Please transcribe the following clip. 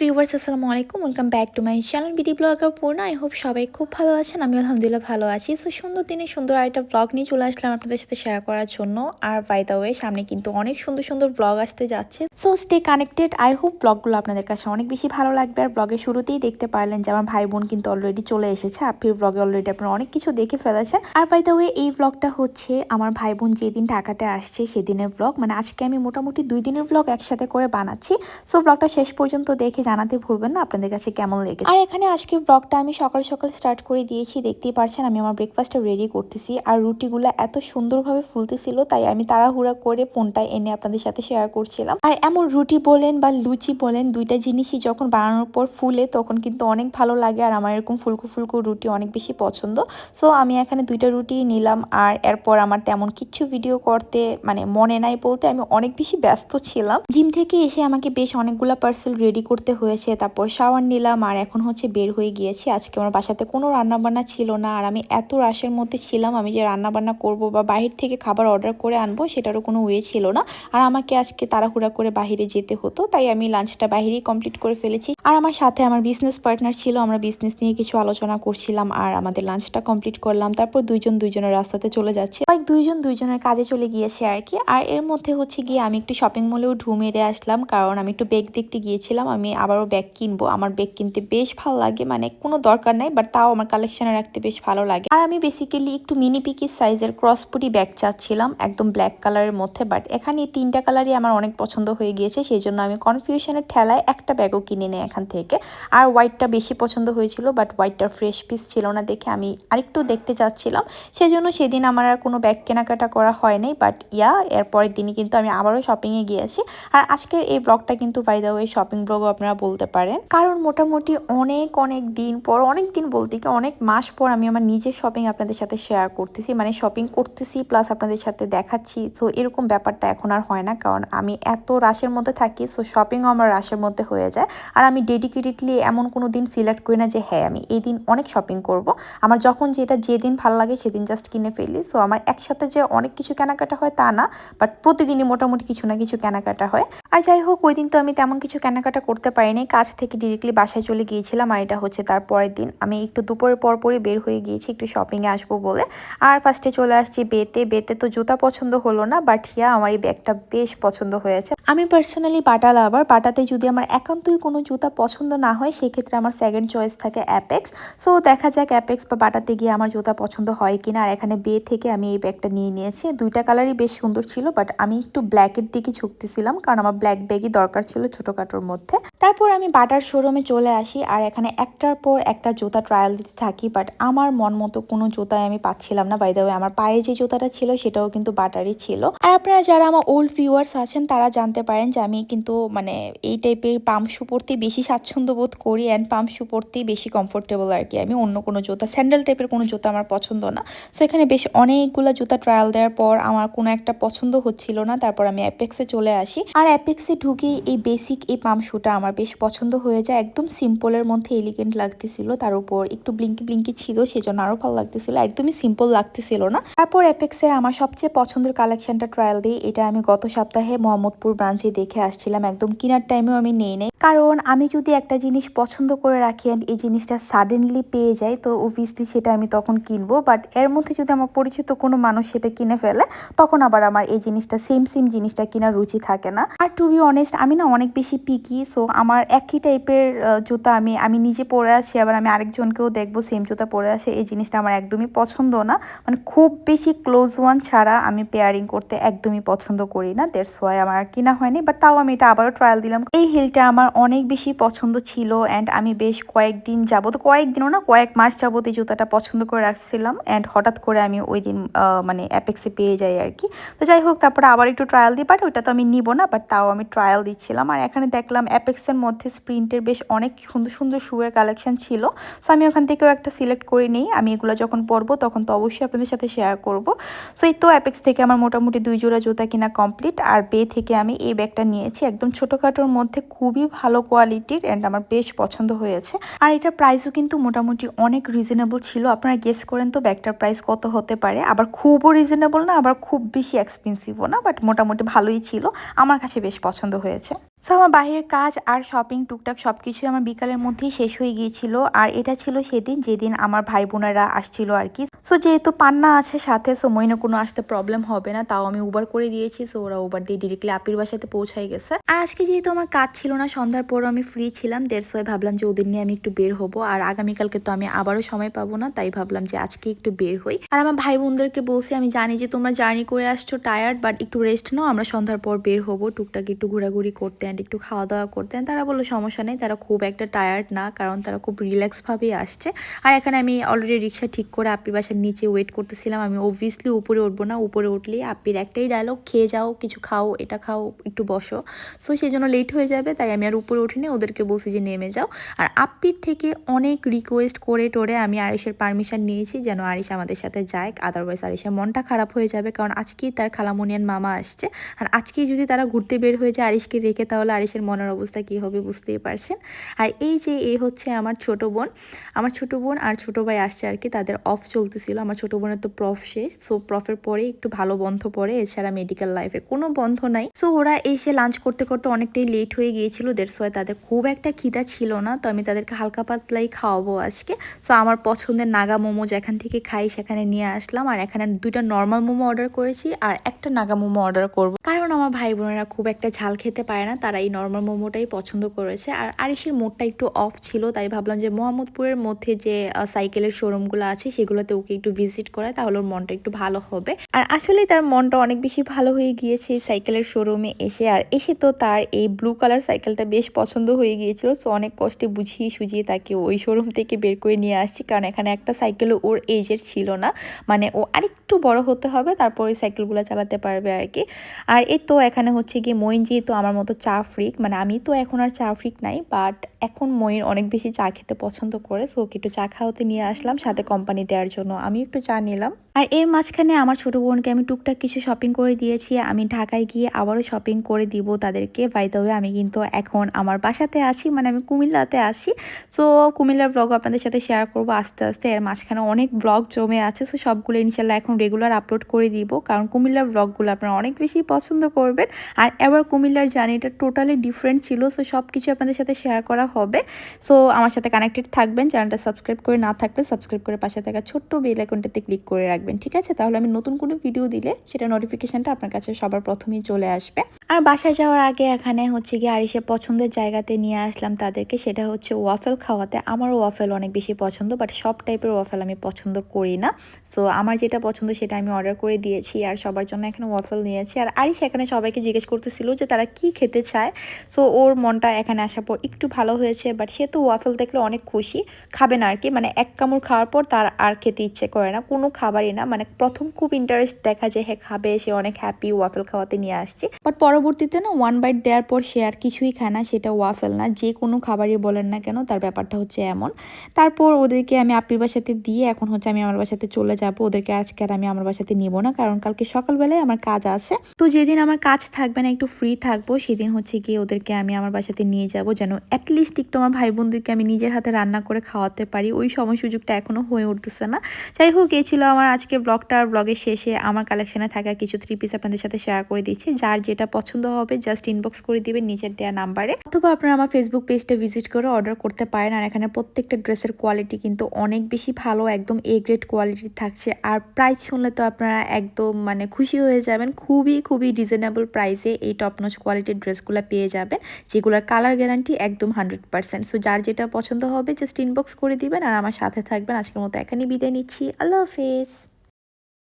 Viewers আসসালামু আলাইকুম। Welcome back to my channel BD blogger Purno I hope সবাই খুব ভালো আছেন আমি আলহামদুলিল্লাহ ভালো আছি। সো সুন্দর দিনে সুন্দর একটা ব্লগ নিয়ে চলে আসলাম আপনাদের সাথে শেয়ার করার জন্য। আর বাই দ্য ওয়ে সামনে কিন্তু অনেক সুন্দর সুন্দর ব্লগ আসতে যাচ্ছে। So stay connected I hope ব্লগগুলো আপনাদের কাছে অনেক বেশি ভালো লাগবে। আর ব্লগের শুরুতেই দেখতে পারলেন যে আমার ভাই বোন কিন্তু অলরেডি চলে এসেছে। আপির ব্লগে অলরেডি আপনারা অনেক কিছু দেখে ফেলেছেন। আর বাই দ্য ওয়ে এই ব্লগটা হচ্ছে আমার ভাই বোন যেদিন ঢাকাতে আসছে সেদিনের ব্লগ মানে আজকে আমি মোটামুটি দুই দিনের ব্লগ একসাথে করে বানাচ্ছি। সো ব্লগটা শেষ পর্যন্ত দেখে জানাতে ভুলবেন না, আপনাদের কাছে কেমন লেগেছে? আর এখানে আজকে ব্লগটা আমি সকাল সকাল স্টার্ট করে দিয়েছি, দেখতেই পারছেন আমি আমার ব্রেকফাস্টটা রেডি করতেছি। আর রুটিগুলো এত সুন্দরভাবে ফুলতেছিল, তাই আমি তাড়াহুড়া করে ফোনটা এনে আপনাদের সাথে শেয়ার করছিলাম। আর এমন রুটি বলেন বা লুচি বলেন, দুইটা জিনিসই যখন বানানোর পর ফুলে, তখন কিন্তু অনেক ভালো লাগে। আর আমার এরকম ফুলকো ফুলকো রুটি অনেক বেশি পছন্দ। সো আমি এখানে দুইটা রুটি নিলাম। আর এরপর আমার তেমন কিচ্ছু ভিডিও করতে মানে মনে নাই বলতে আমি অনেক বেশি ব্যস্ত ছিলাম। জিম থেকে এসে আমাকে বেশ অনেকগুলা পার্সেল রেডি করতে হয়েছে, তারপর শাওয়ার নিলাম, আর এখন হচ্ছে বের হয়ে গিয়েছি। আজকে আমার বাসাতে কোনো রান্নাবান্না ছিল না, আর আমি এত রাশের মধ্যে ছিলাম আমি যে রান্নাবান্না করব বা বাহির থেকে খাবার অর্ডার করে আনব সেটারও কোনো ওয়ে ছিল না। আর আমাকে আজকে তাড়াহুড়া করে বাহিরে যেতে হতো, তাই আমি লাঞ্চটা বাহিরেই কমপ্লিট করে ফেলেছি। আর আমার সাথে আমার বিজনেস পার্টনার ছিল, আমরা বিজনেস নিয়ে কিছু আলোচনা করছিলাম, আর আমাদের লাঞ্চটা কমপ্লিট করলাম, তারপর দুইজন দুইজনের রাস্তাতে চলে যাচ্ছে। লাইক দুইজন দুইজনের কাজে চলে গিয়েছে আর কি, আর এর মধ্যে হচ্ছে গিয়ে আমি একটু শপিং মলেও ঢু মেরে আসলাম, কারণ আমি একটু বেগ দেখতে গিয়েছিলাম, আমি আবারও ব্যাগ কিনবো। আমার ব্যাগ কিনতে বেশ ভালো লাগে মানে কোনো দরকার নাই বাট তাও আমার কালেকশনে রাখতে বেশ ভালো লাগে। আর আমি বেসিক্যালি একটু মিনি পিকি সাইজের ক্রসপুটি ব্যাগ চাচ্ছিলাম, একদম ব্ল্যাক কালারের মধ্যে বাট এখানে এই তিনটা কালারই আমার অনেক পছন্দ হয়ে গিয়েছে, সেই জন্য আমি কনফিউশনের ঠেলায় একটা ব্যাগও কিনে নিই এখান থেকে। আর হোয়াইটটা বেশি পছন্দ হয়েছিল বাট হোয়াইটটার ফ্রেশ পিস ছিল না দেখে আমি আরেকটু দেখতে চাচ্ছিলাম। সেই জন্য সেদিন আমার আর কোনো ব্যাগ কেনাকাটা করা হয়নি বাট ইয়া এরপরের দিনই কিন্তু আমি আবারও শপিংয়ে গিয়েছি। আর আজকের এই ব্লগটা কিন্তু বাই দ্য ওয়ে শপিং ব্লগও আপনারা বলতে পারেন। কারণ মোটামুটি অনেক অনেক দিন পর, অনেক দিন বলতে কি, অনেক মাস পর আমি আমার নিজের শপিং আপনাদের সাথে শেয়ার করতেছি। মানে শপিং করতেছি প্লাস আপনাদের সাথে দেখাচ্ছি। সো এরকম ব্যাপারটা এখন আর হয় না। কারণ আমি এত রাশের মধ্যে থাকি সো শপিংও আমার রাশের মধ্যে হয়ে যায়। আর আমি ডেডিকেটেডলি এমন কোনো দিন সিলেক্ট করি না যে হ্যাঁ আমি এই দিন অনেক শপিং করব। আমার যখন যেটা যেদিন ভালো লাগে, সেদিন জাস্ট কিনে ফেলি। সো আমার একসাথে যে অনেক কিছু কেনাকাটা হয় তা না বাট প্রতিদিনই মোটামুটি কিছু না কিছু কেনাকাটা হয়। আর যাই হোক, ওই দিন তো আমি তেমন কিছু কেনাকাটা করতে পারিনি, কাজ থেকে ডিরেক্টলি বাসায় চলে গিয়েছিলাম আর এটা হচ্ছে তার পরের দিন। আমি একটু দুপুরের পর পরই বের হয়ে গিয়েছি, একটু শপিংয়ে আসব বলে। আর ফার্স্টে চলে আসছি বেতে। বেতে তো জুতা পছন্দ হলো না বাট হিয়া আমার এই ব্যাগটা বেশ পছন্দ হয়েছে। আমি পার্সোনালি বাটা লাভার বাটাতে যদি আমার একান্তই কোনো জুতা পছন্দ না হয়, সেক্ষেত্রে আমার সেকেন্ড চয়েস থাকে অ্যাপেক্স সো দেখা যাক অ্যাপেক্স বা বাটাতে গিয়ে আমার জুতা পছন্দ হয় কিনা। আর এখানে বে থেকে আমি এই ব্যাগটা নিয়ে নিয়েছি। দুইটা কালারই বেশ সুন্দর ছিল বাট আমি একটু ব্ল্যাকের দিকে ঝুঁকতেছিলাম, কারণ আমার ব্ল্যাক ব্যাগই দরকার ছিল ছোটোখাটোর মধ্যে। তারপর আমি বাটার শোরুমে চলে আসি আর এখানে একটার পর একটা জুতা ট্রায়াল দিতে থাকি বাট আমার মন মতো কোনো জুতায় আমি পাচ্ছিলাম না। বাইদা আমার পায়ে যে জুতাটা ছিল সেটাও কিন্তু বাটারই ছিল। আর আপনারা যারা আমার ওল্ড ভিউয়ার্স আছেন, তারা জানতে পারেন যে আমি কিন্তু মানে এই টাইপের পাম্প শু পরতেই বেশি স্বাচ্ছন্দ্য বোধ করি অ্যান্ড পাম্প শু পরতেই বেশি কমফোর্টেবল আর কি। আমি অন্য কোনো জুতা স্যান্ডেল টাইপের কোনো জুতা আমার পছন্দ না। সো এখানে বেশ অনেকগুলো জুতা ট্রায়াল দেওয়ার পর আমার কোনো একটা পছন্দ হচ্ছিল না। তারপর আমি অ্যাপেক্সে চলে আসি। আর অ্যাপেক্সে ঢুকে এই বেসিক এই পাম্প শুটা আমার বেশ পছন্দ হয়ে যায়। একদম সিম্পলের মধ্যে এলিগেন্ট লাগতেছিল। তার উপর একটু ব্লিঙ্কি ব্লিঙ্কি ছিল, সেজন্য আরও ভালো লাগতেছিল। একদমই সিম্পল লাগতেছিল না। তারপর অ্যাপেক্সের আমার সবচেয়ে পছন্দের কালেকশনটা ট্রায়াল দিই এটা আমি গত সপ্তাহে মোহাম্মদপুর ব্রাঞ্চে দেখে আসছিলাম। একদম কেনার টাইমেও আমি নেই নেই। কারণ আমি যদি একটা জিনিস পছন্দ করে রাখি অ্যান্ড এই জিনিসটা সাডেনলি পেয়ে যাই, তো অবভিয়াসলি সেটা আমি তখন কিনবো। বাট এর মধ্যে যদি আমার পরিচিত কোনো মানুষ সেটা কিনে ফেলে, তখন আবার আমার এই জিনিসটা সেম সেম জিনিসটা কেনার রুচি থাকে না। আর টু বি অনেস্ট আমি না অনেক বেশি পিকি সো আমার একই টাইপের জুতা আমি আমি নিজে পরে আসি, আবার আমি আরেকজনকেও দেখব সেম জুতা পরে আসে। এই জিনিসটা আমার একদমই পছন্দ না। মানে খুব বেশি ক্লোজ ওয়ান ছাড়া আমি পেয়ারিং করতে একদমই পছন্দ করি না। দেড়স ওয়াই আমার আর কিনা হয়নি বাট তাও আমি এটা আবারও ট্রায়াল দিলাম। এই হিলটা আমার অনেক বেশি পছন্দ ছিল অ্যান্ড আমি বেশ কয়েকদিন যাব যাবত কয়েকদিনও না, কয়েক মাস যাবত এই জুতাটা পছন্দ করে রাখছিলাম অ্যান্ড হঠাৎ করে আমি ওই দিন মানে অ্যাপেক্সে পেয়ে যাই আর কি। তো যাই হোক, তারপরে আবার একটু ট্রায়াল দিই বাট ওইটা তো আমি নিব না বাট তাও আমি ট্রায়াল দিচ্ছিলাম। আর এখানে দেখলাম অ্যাপেক্সের মধ্যে স্প্রিন্টের বেশ অনেক সুন্দর সুন্দর শুয়ের কালেকশন ছিল। সো আমি ওখান থেকেও একটা সিলেক্ট করে নিই। আমি এগুলো যখন পরবো, তখন তো অবশ্যই আপনাদের সাথে শেয়ার করব। সো এই তো অ্যাপেক্স থেকে আমার মোটামুটি দুই জোড়া জুতা কিনা কমপ্লিট আর বে থেকে আমি এই ব্যাগটা নিয়েছি। একদম ছোটোখাটোর মধ্যে খুবই ভালো কোয়ালিটির অ্যান্ড আমার বেশ পছন্দ হয়েছে। আর এটার প্রাইসও কিন্তু মোটামুটি অনেক রিজনেবল ছিল। আপনারা গেস করেন তো ব্যাগটার প্রাইস কত হতে পারে। আবার খুবও রিজনেবল না, আবার খুব বেশি এক্সপেন্সিভও না বাট মোটামুটি ভালোই ছিল। আমার কাছে বেশ পছন্দ হয়েছে। সো আমার বাইরের কাজ আর শপিং টুকটাক সব কিছুই আমার বিকালের মধ্যেই শেষ হয়ে গিয়েছিল। আর এটা ছিল সেদিন, যেদিন আমার ভাই বোনেরা আসছিল আর কি। সো যেহেতু পান্না আছে সাথে সো মইনে কোনো আসতে প্রবলেম হবে না। তাও আমি উবার করে দিয়েছি সো ওরা উবার দিয়ে ডিরেক্টলি আপির বাসাতে পৌঁছাই গেছে। আর আজকে যেহেতু আমার কাজ ছিল না, সন্ধ্যার পর আমি ফ্রি ছিলাম দেড় সোয় ভাবলাম যে ওদের নিয়ে আমি একটু বের হব। আর আগামীকালকে তো আমি আবারও সময় পাবো না, তাই ভাবলাম যে আজকে একটু বের হই। আর আমার ভাই বোনদেরকে বলছি, আমি জানি যে তোমরা জার্নি করে আসছো টায়ার্ড বাট একটু রেস্ট নাও, আমরা সন্ধ্যার পর বের হব। টুকটাক একটু ঘোরাঘুরি করতে অ্যান্ড একটু খাওয়া দাওয়া করতেন, তারা বলল, সমস্যা নেই, তারা খুব একটা টায়ার্ড না, কারণ তারা খুব রিল্যাক্সভাবেই আসছে। আর এখানে আমি অলরেডি রিক্সা ঠিক করে আপির বাসার নিচে ওয়েট করতেছিলাম। আমি অবভিয়াসলি উপরে উঠবো না, উপরে উঠলেই আপির একটাই ডায়লগ খেয়ে যাও, কিছু খাও, এটা খাও, একটু বসো। সো সেই জন্য লেট হয়ে যাবে, তাই আমি আর উপরে উঠিনি, ওদেরকে বলছি যে, নেমে যাও। আর আপ্পির থেকে অনেক রিকোয়েস্ট করে টোরে আমি আরিসের পারমিশন নিয়েছি, যেন আরিস আমাদের সাথে যায় আদারওয়াইজ আরিসের মনটা খারাপ হয়ে যাবে, কারণ আজকেই তার খালামনিয়ান মামা আসছে। আর আজকেই যদি তারা ঘুরতে বের হয়ে যায় আরিসকে রেখে তাহলে আরিসের মনের অবস্থা কী হবে বুঝতেই পারছেন। আর এই যে এই হচ্ছে আমার ছোট বোন, আমার ছোট বোন আর ছোট ভাই আসছে আর কি, তাদের অফ চলতেছিল। আমার ছোট বোনের তো প্রফ শেষ সো প্রফের পরে একটু ভালো বন্ধ পড়ে, এছাড়া মেডিকেল লাইফে কোনো বন্ধ নাই। সো ওরা এসে লাঞ্চ করতে করতে অনেকটাই লেট হয়ে গিয়েছিল দেড়শো তাদের খুব একটা খিদা ছিল না, তো আমি তাদেরকে হালকা পাতলাই খাওয়াবো আজকে। সো আমার পছন্দের নাগা মোমো যেখান থেকে খাই সেখানে নিয়ে আসলাম, আর এখানে দুইটা নর্মাল মোমো অর্ডার করেছি, আর একটা নাগা মোমো অর্ডার করব। কারণ আমার ভাই বোনেরা খুব একটা ঝাল খেতে পারে না তারা এই নর্মাল মোমোটাই পছন্দ করেছে। আর আরিসের মোডটা একটু অফ ছিল, তাই ভাবলাম যে মোহাম্মদপুরের মধ্যে যে সাইকেলের শোরুমগুলো আছে, সেগুলোতে ওকে একটু ভিজিট করায় তাহলে ওর মনটা একটু ভালো হবে। আর আসলে তার মনটা অনেক বেশি ভালো হয়ে গিয়েছে এই সাইকেলের শোরুমে এসে। আর এসে তো তার এই ব্লু কালার সাইকেলটা বেশ পছন্দ হয়ে গিয়েছিল সো অনেক কষ্টে বুঝিয়ে সুঝিয়ে তাকে ওই শোরুম থেকে বের করে নিয়ে আসছি, কারণ এখানে একটা সাইকেলও ওর এজের ছিল না। মানে ও আরেকটু বড় হতে হবে, তারপর ওই সাইকেলগুলো চালাতে পারবে আর কি। আর এই তো এখানে হচ্ছে গিয়ে মইন যেহেতু আমার মতো চা ফ্রিক মানে আমি তো এখন আর চা ফ্রিক নাই বাট এখন ময়ের অনেক বেশি চা খেতে পছন্দ করে সো একটু চা খাওয়াতে নিয়ে আসলাম, সাথে কোম্পানি দেওয়ার জন্য। আমি একটু চা নিলাম। আর এর মাঝখানে আমার ছোটো বোনকে আমি টুকটাক কিছু শপিং করে দিয়েছি। আমি ঢাকায় গিয়ে আবারও শপিং করে দিব তাদেরকে। বাইদবে আমি কিন্তু এখন আমার বাসাতে আছি মানে আমি কুমিল্লাতে আছি। সো কুমিল্লার ব্লগ আপনাদের সাথে শেয়ার করব আস্তে আস্তে। এর মাঝখানে অনেক ব্লগ জমে আছে সো সবগুলো ইনশাল্লাহ এখন রেগুলার আপলোড করে দিব। কারণ কুমিল্লার ব্লগগুলো আপনারা অনেক বেশি পছন্দ করবেন। আর এবার কুমিল্লার জার্নিটা টোটালি ডিফারেন্ট ছিল সো সব কিছু আপনাদের সাথে শেয়ার করা হবে। সো আমার সাথে কানেক্টেড থাকবেন। চ্যানেলটা সাবস্ক্রাইব করে না থাকলে সাবস্ক্রাইব করে পাশে থাকা ছোট্ট বেল আইকনটাতে ক্লিক করে রাখবেন। ঠিক আছে? তাহলে আমি নতুন কোনো ভিডিও দিলে সেটা নোটিফিকেশনটা আপনার কাছে সবার প্রথমেই চলে আসবে। আর বাসায় যাওয়ার আগে এখানে হচ্ছে গিয়ে আরিসে পছন্দের জায়গাতে নিয়ে আসলাম তাদেরকে। সেটা হচ্ছে ওয়াফেল খাওয়াতে। আমার ওয়াফেল অনেক বেশি পছন্দ বাট সব টাইপের ওয়াফেল আমি পছন্দ করি না। সো আমার যেটা পছন্দ সেটা আমি অর্ডার করে দিয়েছি আর সবার জন্য এখানে ওয়াফেল নিয়েছি। আর আরিস এখানে সবাইকে জিজ্ঞেস করতেছিল যে তারা কি খেতে চায়। সো ওর মনটা এখানে আসার পর একটু ভালো হয়েছে বাট সে তো ওয়াফেল দেখলে অনেক খুশি। খাবে না আর কি মানে এক কামড় খাওয়ার পর তার আর খেতে ইচ্ছে করে না। কোনো খাবারই না মানে প্রথম খুব ইন্টারেস্ট দেখা যায় হ্যাঁ খাবে, সে অনেক হ্যাপি ওয়াফেল খাওয়াতে নিয়ে আসছে। বাট পরবর্তীতে না ওয়ান বাইট দেওয়ার পর সে আর কিছুই খায় না, সেটা ওয়াফেল না, যে কোনো খাবারই বলেন না কেন, তার ব্যাপারটা হচ্ছে এমন। তারপর ওদেরকে আমি আপির বাসাতে দিয়ে, এখন হচ্ছে আমি আমার বাসাতে চলে যাব, ওদেরকে আজকে আর আমি আমার বাসাতে নিব না, কারণ কালকে সকালবেলায় আমার কাজ আছে। তো যেদিন আমার কাজ থাকবে না, একটু ফ্রি থাকব, সেদিন হচ্ছে গিয়ে ওদেরকে আমি আমার বাসাতে নিয়ে যাব, যেন অ্যাটলিস্ট একটু আমার ভাই বোনদেরকে আমি নিজের হাতে রান্না করে খাওয়াতে পারি। ওই সময় সুযোগটা এখনও হয়ে উঠতেছে না। যাই হোক এই ছিল আমার আজকে ব্লগটা আর ব্লগের শেষে আমার কালেকশনে থাকা কিছু থ্রি পিস আপনাদের সাথে শেয়ার করে দিচ্ছি। যার যেটা পছন্দ হবে জাস্ট ইনবক্স করে দিবেন নিচের দেওয়া নাম্বারে অথবা আপনারা আমার ফেসবুক পেজটা ভিজিট করে অর্ডার করতে পারেন, আর এখানে প্রত্যেকটা ড্রেসের কোয়ালিটি কিন্তু অনেক বেশি ভালো, একদম এ গ্রেড কোয়ালিটি থাকছে। আর প্রাইস শুনলে তো আপনারা একদম মানে খুশি হয়ে যাবেন, খুবই খুবই রিজনেবল প্রাইসে এই টপ নচ কোয়ালিটির ড্রেসগুলো পেয়ে যাবেন, যেগুলোর কালার গ্যারান্টি একদম হান্ড্রেড পার্সেন্ট সো যার যেটা পছন্দ হবে জাস্ট ইনবক্স করে দিবেন, আর আমার সাথে থাকবেন। আজকের মতো এখানেই বিদায় নিচ্ছি। আল্লাহ হাফেজ।